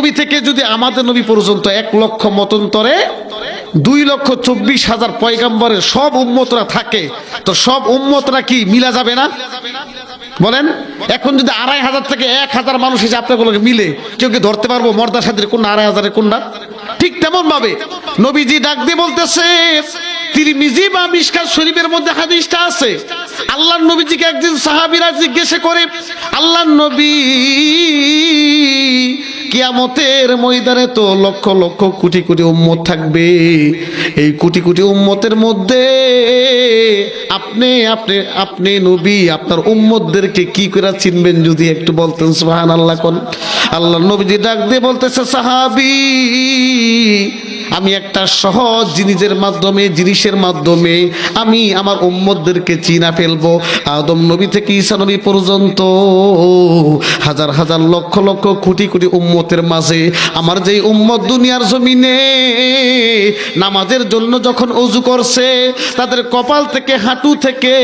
নবী থেকে যদি আমাদের নবী পর্যন্ত এক লক্ষ মতন্তরে, দুই লক্ষ চব্বিশ হাজার পয়গাম্বরের সব উম্মতরা থাকে, তো সব উম্মতরা কি মিলা যাবে না? বলেন, এখন যদি আড়াই হাজার থেকে এক হাজার মানুষ এসে আপনাগুলোকে মিলে, কেউ কি ধরতে পারব মর্দা সাদের কোন আড়াই হাজারের কোনটা? ঠিক তেমন ভাবে নবীজি ডাক দিয়ে বলতেছে, তিরমিজি বা মিশকাত শরীফের মধ্যে হাদিসটা আছে। আল্লাহ নবীজিকে একদিন সাহাবীরা জিজ্ঞেস করে আল্লাহ নবী কিয়ামতের ময়দানে তো লক্ষ লক্ষ কোটি কোটি উম্মত থাকবে। এই কোটি কোটি উম্মতের মধ্যে আপনি আপনি আপনি নবী, আপনার উম্মতদেরকে কি করে চিনবেন যদি একটু বলতেন, সুবহানাল্লাহ কোন? আল্লাহ নবীজি ডাক দিয়ে বলতেছে, সাহাবি আমি একটা সহজ জিনিসের মাধ্যমে জিনিসের মাধ্যমে আমি আমার উম্মতদেরকে চিনা ফেলব। আদম নবী থেকে ঈসা নবী পর্যন্ত হাজার হাজার লক্ষ লক্ষ কোটি কোটি উম্মতের মাঝে আমার যেই উম্মত দুনিয়ার জমিনে নামাজের জন্য যখন অজু করছে, তাদের কপাল থেকে, হাঁটু থেকে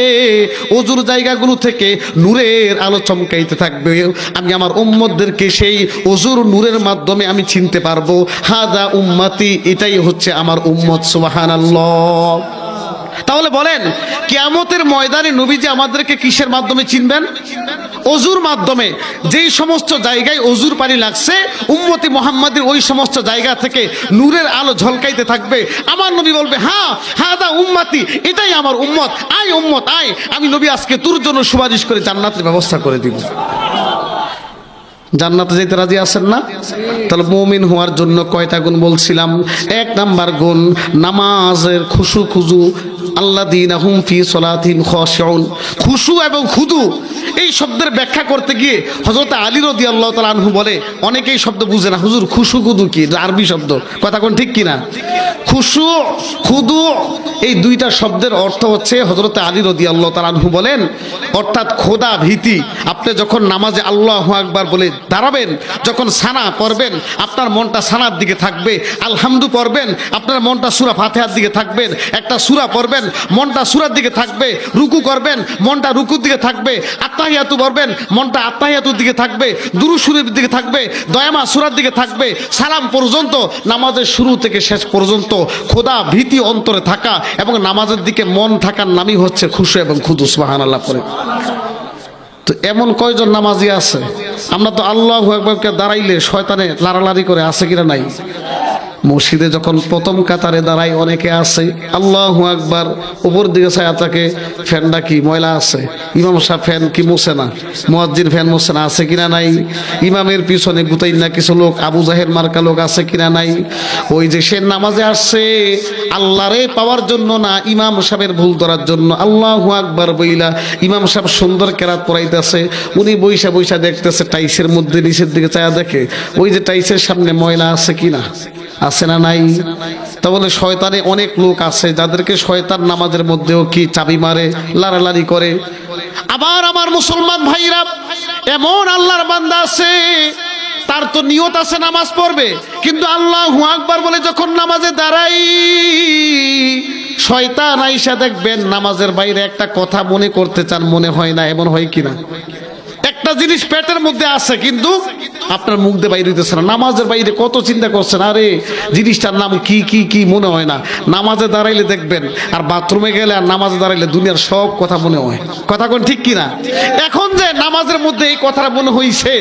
অজুর জায়গাগুলো থেকে নূরের আলো চমকাইতে থাকবে। আমি আমার উম্মতদেরকে সেই অজুর নূরের মাধ্যমে আমি চিনতে পারব। হাদা উম্মাতি এটাই হচ্ছে আমার উম্মত সুবাহান তাহলে বলেন, কিয়ামতের ময়দানে নবীজি আমাদেরকে কিসের মাধ্যমে চিনবেন? অজুর মাধ্যমে। যেই সমস্ত জায়গায় অজুর পানি লাগছে, উম্মতি মোহাম্মদের ওই সমস্ত জায়গা থেকে নূরের আলো ঝলকাইতে থাকবে। আমার নবী বলবে হ্যাঁ হ্যাঁ দা উম্মাতি, এটাই আমার উম্মত। আয় উম্মত, আয়। আমি নবী আজকে তোর জন্য সুপারিশ করে জান্নাতের ব্যবস্থা করে দিব। জান্নাতে যেতে রাজি আছেন না? তাহলে মুমিন হওয়ার জন্য কয়টা গুণ বলছিলাম? এক নাম্বার গুণ, নামাজের খুশু খুজু আল্লাহ দিন আহম ফি খশউন। খুশু এবং খুদু এই শব্দের ব্যাখ্যা করতে গিয়ে হজরত আলী রদি আল্লাহ তালা আনহু বলে, অনেকেই শব্দ বুঝে না। হুজুর, খুশু খুদু কি? আরবি শব্দ। কথা কোন ঠিক কিনা? খুশু খুদু, এই দুইটা শব্দের অর্থ হচ্ছে হজরত আলী রদি আল্লাহ তালানহু বলেন, অর্থাৎ খোদা ভীতি। আপনি যখন নামাজে আল্লাহ আকবার বলে দাঁড়াবেন, যখন সানা পড়বেন, আপনার মনটা সানার দিকে থাকবে, আলহামদু পড়বেন, আপনার মনটা সুরা ফাতেহার দিকে থাকবেন একটা সুরা পড়বেন, মনটা সুরার দিকে থাকবে, রুকু করবেন, মনটা রুকুর দিকে থাকবে আত্মাহিয়াতু পড়বেন মনটা আত্মাহিয়াতুর দিকে থাকবে দুরুসুরের দিকে থাকবে, দয়ামা সুরার দিকে থাকবে, সালাম পর্যন্ত, নামাজের শুরু থেকে শেষ পর্যন্ত, খোদা ভীতি অন্তরে থাকা এবং নামাজের দিকে মন থাকার নামই হচ্ছে খুশু এবং খুদুস বাহান আল্লাহ করে তো এমন কয়জন নামাজি আছে? আমরা তো আল্লাহ একবারকে দাঁড়াইলে শয়তানে লাড়ালাড়ি করে, আছে কিনা নাই? মসজিদে যখন প্রথম কাতারে দাঁড়াই অনেকে আছে, আল্লাহ আকবার উপর দিকে ছায়া থাকে ফ্যানটা কি, ময়লা আছে? ইমাম সাহেব, ফ্যান কি মুছে না? মুয়াজ্জির ফ্যান মুছে না, আছে কিনা নাই? ইমামের পিছনে গুতাই না কিছু লোক, আবু জাহের মার্কা লোক আছে কিনা নাই? ওই যে সে নামাজে আসছে, আল্লাহরে পাওয়ার জন্য না, ইমাম সাহেবের ভুল ধরার জন্য। আল্লাহ আকবার বইলা ইমাম সাহেব সুন্দর কেরাত পড়াইতেছে উনি বৈশা বৈশা দেখতেছে, টাইসের মধ্যে নিচের দিকে চায়া দেখে, ওই যে টাইসের সামনে ময়লা আছে কিনা? আছে না নাই? তা বলে শয়তানে অনেক লোক আছে যাদেরকে শয়তান নামাজের মধ্যেও কি চাবি মারে, লাড়ালাড়ি করে। আবার আমার মুসলমান ভাইরা, এমন আল্লাহর বান্দা আছে, তার তো নিয়ত আছে নামাজ পড়বে। কিন্তু আল্লাহ আকবার বলে যখন নামাজে দাঁড়াই, শয়তান আইসা দেখবেন নামাজের বাইরে একটা কথা মনে করতে চান, মনে হয় না, এমন হয় কিনা? জিনিস পেটের মধ্যে আছে, কিন্তু আপনার মুখ দিয়ে বাইরে হইতেছে না। নামাজের বাইরে কত চিন্তা করছেন? আরে, জিনিসটার নাম কি কি কি মনে হয় না। নামাজে দাঁড়াইলে দেখবেন, আর বাথরুমে গেলে আর নামাজে দাঁড়াইলে দুনিয়ার সব কথা মনে হয়। কথা কোন ঠিক কিনা? এখন যে নামাজের মধ্যে এই কথাটা মনে হইছে,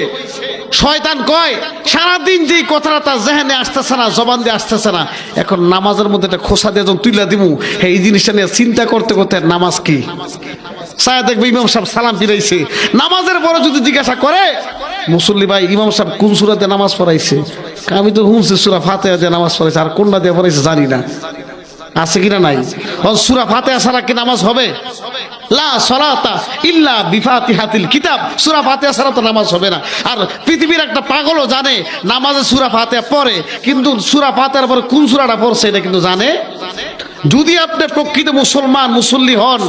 শয়তান কয়, সারাদিন যে কথাটা তার জেহেনে আসতেছে না, জবান দিয়ে আসতেছে না, এখন নামাজের মধ্যে একটা খোসা দিয়ে যখন তুইলা দিমু, এই জিনিসটা নিয়ে চিন্তা করতে করতে নামাজ কি? সায়া দেখবে ইমাম সাহেব সালাম ফিরাইছে। নামাজের পরে যদি জিজ্ঞাসা করে, মুসল্লি ভাই, ইমাম সাহেব কোন সুরাতে নামাজ পড়াইছে? আমি তো হুমছি সুরা ফাতে নামাজ পড়াইছে, আর কোনটা দিয়ে পড়াইছে জানি না। আছে কিনা নাই? সুরা ফাতে ছাড়া কি নামাজ হবে? লা সলাতা ইল্লা বিফাতিহাতিল কিতাব। সূরা ফাতিহা ছাড়া তো নামাজ হবে না। আর পৃথিবীর একটা পাগলও জানে, নামাজে সূরা ফাতিহা পড়ে, কিন্তু সূরা ফাতিহার পরে কোন সুরাটা পড়ছে এটা কিন্তু জানে? যদি আপনি প্রকৃত মুসলমান, মুসল্লি হন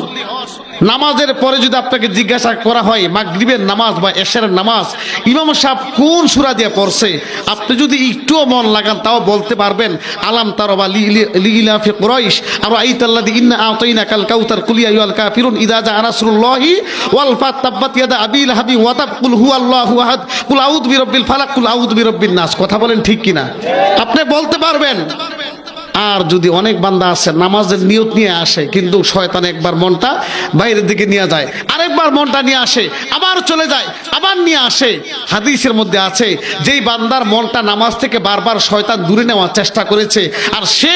নামাজের পরে যদি আপনাকে জিজ্ঞাসা করা হয়, মাগরিবের নামাজ বা এশারের নামাজ, ইমাম সাহেব কোন সুরা দিয়ে পড়ছে? আপনি যদি একটুও মন লাগান, তাও বলতে পারবেন, আলাম তার বা লিলাফি কুরাইশ আর আইতাল্লাদি ইন্না আতাইনা কাল কাউতার কুলিয়া ইয়াল কাফিরুন, ইদা জা রাসূলুল্লাহি ওয়াল ফাত ইয়াদা আবিল হাবি ওয়া তাব, কুল হুয়াল্লাহু আহাদ, কুল আউযু বিরাব্বিল ফালাক, কুল আউযু বিরাব্বিন নাস। কথা বলেন ঠিক কিনা? আপনি বলতে পারবেন? আর যদি অনেক বান্দা আছে নামাজের নিয়ত নিয়ে আসে, কিন্তু শয়তান একবার মনটা বাইরের দিকে নিয়ে যায়, আরেকবার মনটা নিয়ে আসে, আবার চলে যায়, আবার নিয়ে আসে। হাদিসের মধ্যে আছে, যেই বান্দার মনটা নামাজ থেকে বারবার শয়তান দূরে নেওয়ার চেষ্টা করেছে, আর সে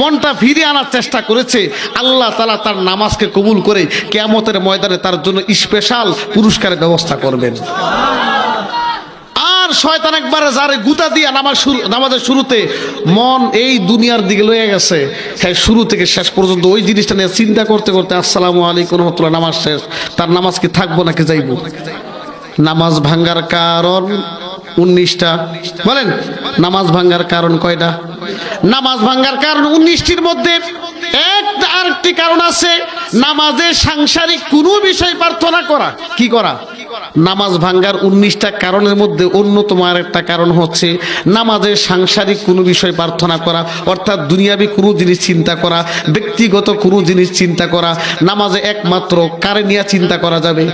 মনটা ফিরিয়ে আনার চেষ্টা করেছে, আল্লাহ তালা তার নামাজকে কবুল করে কেয়ামতের ময়দানে তার জন্য স্পেশাল পুরস্কারের ব্যবস্থা করবেন। শয়তান একবার যারে গুতা দিয়া নামাজ শুরু নামাজের শুরুতে মন এই দুনিয়ার দিকে লয়ে গেছে হ্যাঁ শুরু থেকে শেষ পর্যন্ত ওই জিনিসটা নিয়ে চিন্তা করতে করতে আসসালামু আলাইকুম রহমতুল্লাহ, নামাজ শেষ। তার নামাজ কি থাকব নাকি যাইবো? নামাজ ভাঙ্গার কারণ উনিশটা। বলেন, নামাজ ভাঙ্গার কারণ কয়টা? নামাজ ভাঙ্গার কারণ উনিশটির মধ্যে একটা আরেকটি কারণ আছে, নামাজে সাংসারিক কোনো বিষয় প্রার্থনা করা। কি করা? নামাজ ভাঙ্গার উনিশটা কারণের মধ্যে অন্যতম আরেকটা কারণ হচ্ছে নামাজের সাংসারিক কোনো বিষয় প্রার্থনা করা, অর্থাৎ দুনিয়াবি কোনো জিনিস চিন্তা করা, ব্যক্তিগত কোনো জিনিস চিন্তা করা, নামাজে একমাত্র কারে নিয়ে চিন্তা করা যাবে।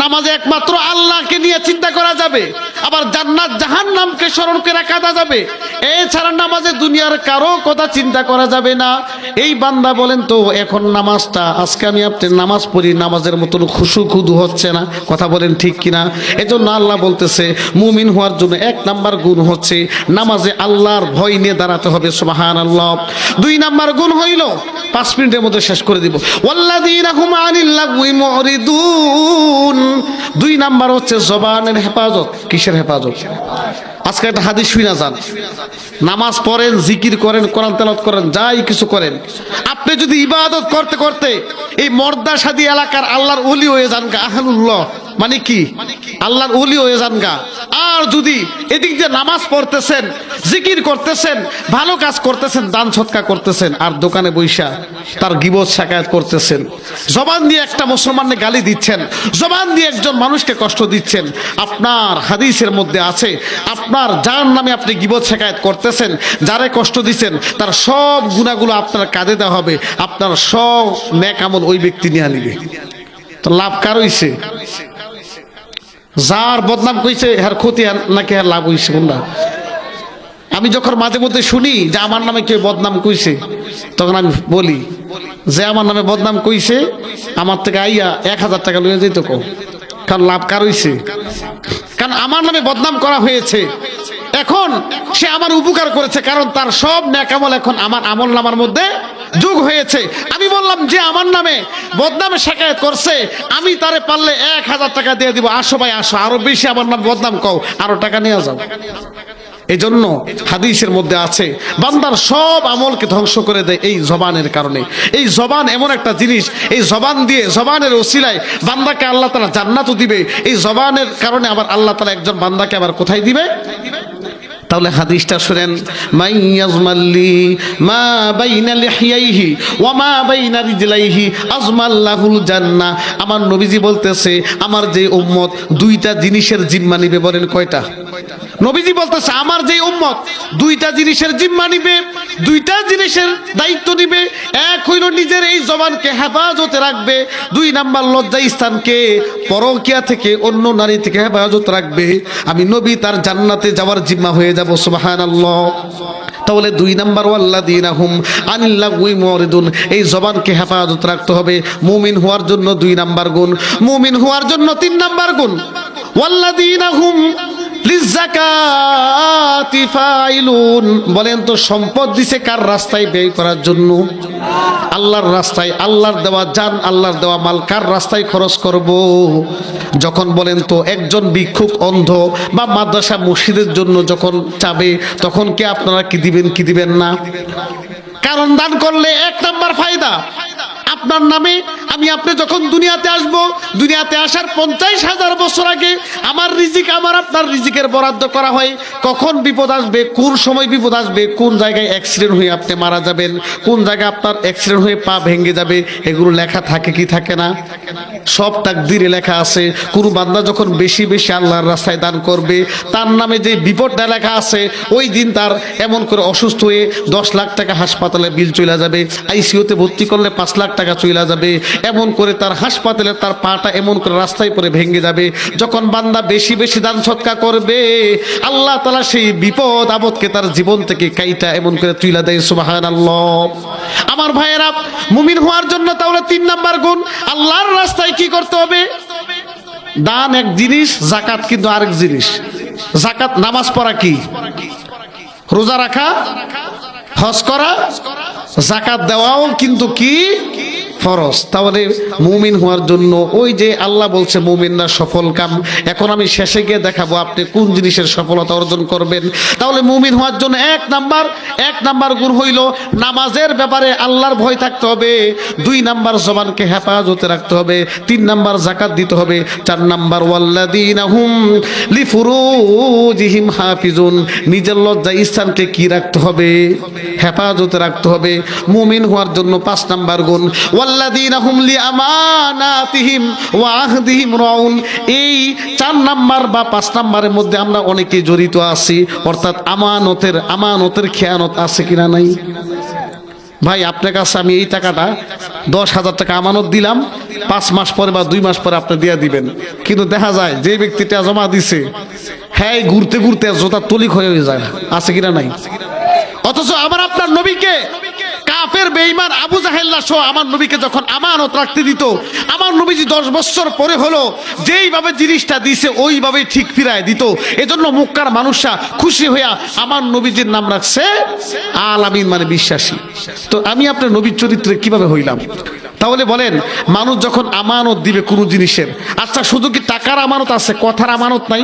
নামাজে একমাত্র আল্লাহকে নিয়ে চিন্তা করা যাবে। আবার জান্নাত জাহান নামকে স্মরণ করে কাঁদা যাবে। এছাড়া নামাজে দুনিয়ার কারও কথা চিন্তা করা যাবে না। এই বান্দা বলেন তো, এখন নামাজটা, আজকে আমি আপনি নামাজ পড়ি, নামাজের মতন খুশু খুদু হচ্ছে না। কথা বলেন ঠিক কিনা? এজন্য আল্লাহ বলতেছে, মুমিন হওয়ার জন্য এক নাম্বার গুণ হচ্ছে, নামাজে আল্লাহর ভয় নিয়ে দাঁড়াতে হবে। সুবাহান আল্লাহ দুই নাম্বার গুণ হইল, পাঁচ মিনিটের মধ্যে শেষ করে দিব। ওয়াল্লাযীনা হুম আনিল লাগওয়ি মুরিদুন। দুই নাম্বার হচ্ছে জবানের হেফাজত। কিসের হেফাজত? আজকে একটা হাদিস শুই না যান। নামাজ পড়েন, জিকির করেন, কোরআন তেলাত করেন, যাই কিছু করেন। আপনি যদি ইবাদত করতে করতে এই মর্দা সাদী এলাকার আল্লাহর ওলি হয়ে যান গা। আহলুল্লাহ মানে কি? আল্লাহর ওলি হয়ে যান গা। আর যদি এদিক দিয়ে নামাজ পড়তেছেন, জিকির করতেছেন, ভালো কাজ করতেছেন, দান সৎকা করতেছেন, আর দোকানে বৈশা তার গিবত শাকায়াত করতেছেন, জবান দিয়ে একটা মুসলমানকে গালি দিচ্ছেন, জবান দিয়ে একজন মানুষকে কষ্ট দিচ্ছেন, আপনার হাদিসের মধ্যে আছে, আপনার যার নামে আপনি গিবত শাকায়াত করতেছেন, যারে কষ্ট দিচ্ছেন, তার সব গুণাগুলো আপনার কাঁধে দেওয়া হবে, আপনার সব ন্যাক আমল ওই ব্যক্তি নিয়ে নিবে। তো লাভ কার হইছে? যার বদনাম কইছে হ্যার ক্ষতি নাকি হ্যার লাভ হইছে কোনটা আমি যখন মাঝে মধ্যে শুনি যে আমার নামে কেউ বদনাম কইছে, তখন আমি বলি, যে আমার নামে বদনাম কইছে, আমার থেকে আইয়া এক হাজার টাকা লইয়া যেত কো? কারণ লাভ কার হইছে? কারণ আমার নামে বদনাম করা হয়েছে। এখন সে আমার উপকার করেছে, কারণ তার সব ন্যাকামল এখন আমার আমল নামার মধ্যে যোগ হয়েছে। আমি বললাম, যে আমার নামে বদনামে শেখায়ত করছে, আমি তারে পারলে এক হাজার টাকা দিয়ে দিব। আসো ভাই, আসো। আরও বেশি আমার নাম বদনাম কও, আরও টাকা নিয়ে যাও। এই জন্য হাদিসের মধ্যে আছে, বান্দার সব আমলকে ধ্বংস করে দেয় এই জবানের কারণে। এই জবান এমন একটা জিনিস, এই জবান দিয়ে, জবানের ওসিলায় বান্দাকে আল্লাহ তালা জান্নাতও দিবে। এই জবানের কারণে আবার আল্লাহ তালা একজন বান্দাকে আবার কোথায় দিবে? তাহলে হাদিসটা শুনেন মাইয়াজমাল্লি মা বাইনা লিহিয়াইহি ওয়া মা বাইনা রিজলাইহি আজমাল্লাহুল জান্নাহ। আমার নবীজি বলতেছে, আমার যে উম্মত দুইটা জিনিসের জিম্মা নিবে বলেন কয়টা? নবীজি বলতেছে, আমার যে উম্মত, দুইটা জিনিসের জিম্মা নিবে, দুইটা জিনিসের দায়িত্ব নিবে, এক হইল নিজের এই জবানকে হেফাজতে রাখবে, দুই নাম্বার লজ্জা স্থানকে পরকিয়া থেকে অন্য নারী থেকে হেফাজত রাখবে। আমি নবী, তার জান্নাতে যাওয়ার জিম্মা হয়ে যাব, সুবহানাল্লাহ। তাহলে দুই নাম্বার ওয়াল্লাদিন আহুম আনিল্লাহ উই মরিদুন, এই জবানকে হেফাজত রাখতে হবে। মুমিন হওয়ার জন্য দুই নাম্বার গুণ, মুমিন হওয়ার জন্য তিন নাম্বার গুণ। ওয়াল্লাদিন আহুম লিজ্জাকাতি ফাইলুন বলেন তো, সম্পদ দিছে কার রাস্তায় ব্যয় করার জন্য? আল্লাহর রাস্তায়, আল্লাহর দেওয়া যান, আল্লাহর দেওয়া মাল কার রাস্তায় খরচ করব? যখন বলেন তো, একজন ভিক্ষুক অন্ধ বা মাদ্রাসা মসজিদের জন্য যখন চাবে, তখন কি আপনারা কি দিবেন কি দিবেন না? কারণ দান করলে এক নাম্বার ফায়দা। আপনার নামে আমি আপনি যখন দুনিয়াতে আসব, দুনিয়াতে আসার পঞ্চাশ হাজার বছর আগে আমার রিজিক, আমার আপনার রিজিকের বরাদ্দ করা হয়। কখন বিপদ আসবে, কোন সময় বিপদ আসবে, কোন জায়গায় অ্যাক্সিডেন্ট হয়ে আপনি মারা যাবেন, কোন জায়গায় আপনার অ্যাক্সিডেন্ট হয়ে পা ভেঙে যাবে, এগুলো লেখা থাকে কি থাকে না? সব তাকদিরে লেখা আছে। কোন বান্দা যখন বেশি বেশি আল্লাহর রাস্তায় দান করবে, তার নামে যে বিপদটা লেখা আছে, ওই দিন তার এমন করে অসুস্থ হয়ে দশ লাখ টাকা হাসপাতালে বিল চলে যাবে। আইসিইউতে ভর্তি করলে পাঁচ লাখ টাকা চলে যাবে, এমন করে তার হাসপাতালে তার পাটা এমন করে রাস্তায় পরে ভেঙে যাবে। যখন বান্দা বেশি বেশি দান সৎকা করবে, আল্লাহ তালা সেই বিপদ আপদকে তার জীবন থেকে কাইটা এমন করে তুইলা দেয় সুবাহান আল্লাহ আমার ভাইয়েরা, মুমিন হওয়ার জন্য তাহলে তিন নাম্বার গুণ, আল্লাহর রাস্তায় কি করতে হবে? দান এক জিনিস জাকাত কিন্তু আরেক জিনিস। জাকাত নামাজ পড়া কি? রোজা রাখা, হজ করা জাকাত দেওয়াও কিন্তু কি? ফরজ। তাহলে মুমিন হওয়ার জন্য ওই যে আল্লাহ বলছে মুমিনরা সফল কাম। এখন আমি শেষে গিয়ে দেখাবো আপনি কোন জিনিসের সফলতা অর্জন করবেন। তাহলে মুমিন হওয়ার জন্য এক নাম্বার এক নাম্বার গুণ হইল নামাজের ব্যাপারে আল্লাহর ভয় থাকতে হবে। দুই নাম্বার জবানকে হেফাজতে রাখতে হবে। তিন নাম্বার জাকাত দিতে হবে। চার নাম্বার ওয়াল্লাদিনা হুম লিফুরুজিহিম হাফিজুন। নিজের লজ্জা স্থানকে কি রাখতে হবে? হেফাজতে রাখতে হবে। মুমিন হওয়ার জন্য পাঁচ নাম্বার গুণ এই চার নাম্বার বা পাঁচ নাম্বারের মধ্যে আমরা জড়িত আছি, অর্থাৎ আমানতের আমানতের খেয়ানত আছে কিনা নাই? ভাই, আপনার কাছে আমি এই টাকাটা দশ হাজার টাকা আমানত দিলাম, পাঁচ মাস পরে বা দুই মাস পরে আপনি দিয়ে দিবেন। কিন্তু দেখা যায়, যে ব্যক্তিটা জমা দিছে হ্যাঁ ঘুরতে ঘুরতে জোতা তলিক হয়ে যায়, আছে কিনা নাই? অথচ আমার আপনার নবীকে কাফের বেঈমান আবু জাহেল্লা সহ আমার নবীকে যখন আমানত রাখতে দিত, আমার নবীজি দশ বছর পরে হলো যেইভাবে জিনিসটা দিছে ওইভাবে ঠিক ফিরায় দিত। এজন্য মুক্কার মানুষরা খুশি হইয়া আমার নবীজির নাম রাখছে আল আমিন মানে বিশ্বাসী। তো আমি আপনার নবীর চরিত্রে কীভাবে হইলাম? তাহলে বলেন, মানুষ যখন আমানত দিবে কোনো জিনিসের আচ্ছা শুধু কি টাকার আমানত আছে, কথার আমানত নাই?